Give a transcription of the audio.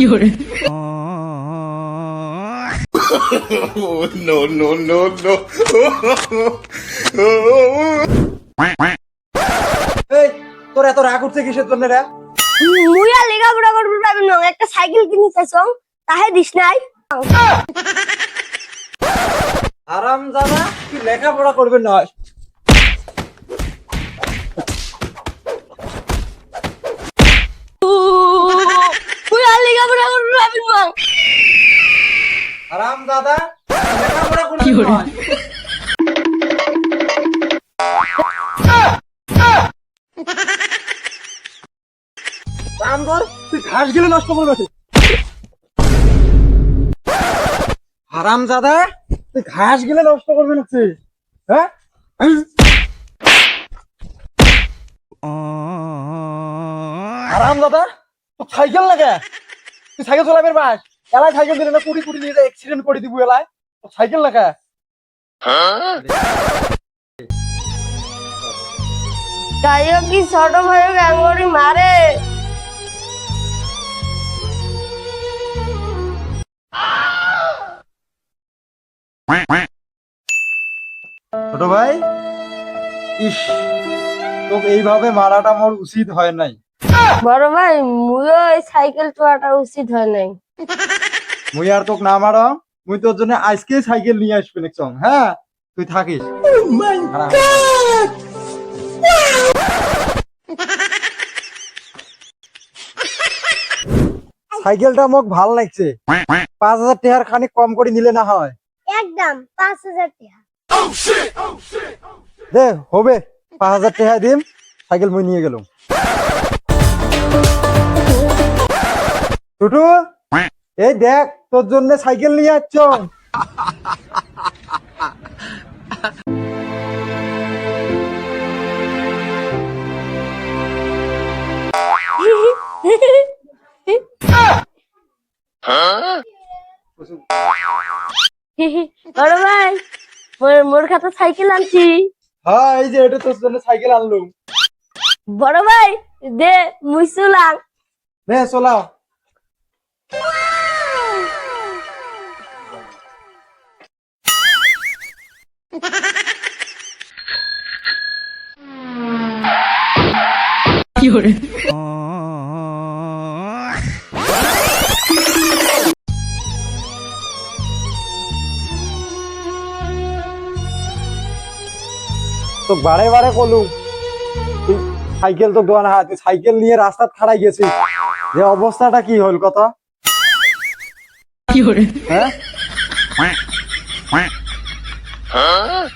有人，Oh, no, no, no, no. এই তোর এত রাগ উঠছে কিসের জন্য রে? মুইয়া লেখাপড়া করবি পাবি না একটা সাইকেল কিনি চাইছং তাহে দিস নাই। আরাম জানা কি লেখাপড়া করবে নয় মুইয়া লেখাপড়া করবি পাবি না আরাম দাদা লেখাপড়া করবে কি করে? নয়। তুই ঘাস গেলে নষ্ট করবে তুই। হারাম দাদা তুই ঘাস গেলে নষ্ট করবে না তুই হ্যাঁ হারাম দাদা তো সাইকেল লাগে? তুই সাইকেল চলাবে বাস। এলায় সাইকেল দিলে না কুড়ি কুড়ি নিয়ে অ্যাক্সিডেন্ট করে দিব এলায় তো সাইকেল তাইও কি? ছোট ভাই গাঙ্গরি মারে ছোট ভাই ইস তোকে এইভাবে মারাটা আমার উচিত হয় নাই। বড় ভাই মুইও এই সাইকেল চলাটা উচিত হয় নাই। মুই আর তোকে না মারা মুই তোর জন্য আজকে সাইকেল নিয়ে আসবে নেক্সট হ্যাঁ? তুই থাকিস। সাইকেলটা মোক ভালো লাগছে। পাঁচ হাজার টাকার খানিক কম করে নিলে না হয়। একদম পাঁচ হাজার টাকা দে হবে। পাঁচ হাজার টাকা দিম সাইকেল মুই নিয়ে গেলাম। টুটু? এই দেখ তোর জন্য সাইকেল নিয়ে আসছ। বড় ভাই মোর- মোর খাতা সাইকেল আনছি। হ্যাঁ এই যে এটা তোর জন্য সাইকেল আনলুম। বড় ভাই দে মুই চুলাম। নে চলাও 有人， তো বারে বারে কলু তুই সাইকেল তো দোয়ান হ্যাঁ তুই সাইকেল নিয়ে রাস্তা খাড়াই গেছিস যে অবস্থাটা কি হল কথা 有人， হ্যাঁ Huh?